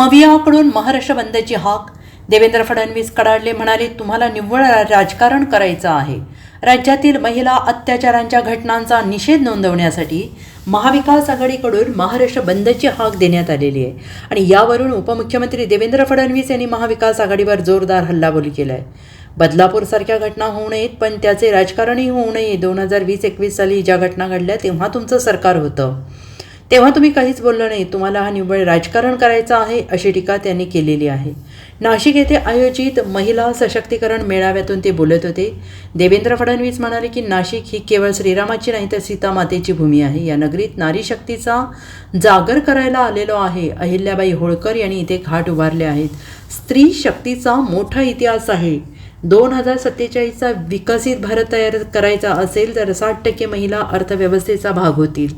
मवियाकडून महाराष्ट्र बंदची हाक. देवेंद्र फडणवीस कडाडले म्हणाले तुम्हाला निव्वळ राजकारण करायचं आहे. राज्यातील महिला अत्याचारांच्या घटनांचा निषेध नोंदवण्यासाठी महाविकास आघाडीकडून महाराष्ट्र बंदची हाक देण्यात आलेली आहे. आणि यावरून उपमुख्यमंत्री देवेंद्र फडणवीस यांनी महाविकास आघाडीवर जोरदार हल्लाबोल केला आहे बदलापूरसारख्या घटना होऊ नयेत पण त्याचे राजकारणही होऊ नये. दोन हजार वीस एकवीस साली ज्या घटना घडल्या तेव्हा तुमचं सरकार होतं. तेव्हा तुम्ही काहीच बोललं नाही. तुम्हाला हा निव्वळ राजकारण करायचं आहे अशी टीका त्यांनी केलेली आहे. नाशिक येथे आयोजित महिला सशक्तीकरण मेळाव्यातून ते बोलत होते. देवेंद्र फडणवीस म्हणाले की नाशिक ही केवळ श्रीरामाची नाही तर सीतामातेची भूमी आहे. या नगरीत नारी शक्तीचा जागर करायला आलेलो आहे. अहिल्याबाई होळकर यांनी इथे घाट उभारले आहेत. स्त्री शक्तीचा मोठा इतिहास आहे. दोन हजार सत्तेचाळीसचा विकसित भारत तयार करायचा असेल तर साठ टक्के महिला अर्थव्यवस्थेचा भाग होतील.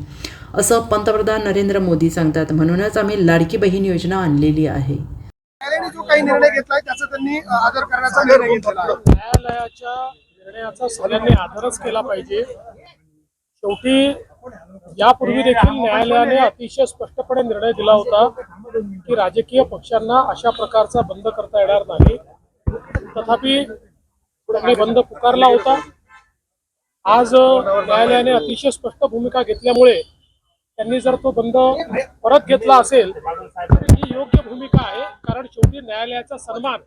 असं पंतप्रधान नरेंद्र मोदी सांगतात. म्हणूनच आम्ही लाडकी बहीण योजना आणलेली आहे. न्यायालयाने जो काही निर्णय घेतलाय त्याचा त्यांनी आदर करण्याचा निर्णय घेतलेला आहे. न्यायालयाच्या निर्णयाचा सगळ्यांनी आदरच केला पाहिजे. शेवटी यापूर्वी देखील न्यायालयाने अतिशय स्पष्टपणे निर्णय दिला होता की राजकीय पक्षांना अशा प्रकारचा बंद करता येणार नाही. तथापि त्यांनी बंद पुकारला होता. आज न्यायालयाने अतिशय स्पष्ट भूमिका घेतल्यामुळे त्यांनी जर तो बंद परत घेतला असेल तर ही योग्य भूमिका आहे कारण शेवटी न्यायालयाचा सन्मान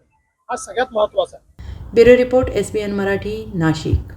हा सगळ्यात महत्त्वाचा आहे. Bureau report S Marathi Nashik.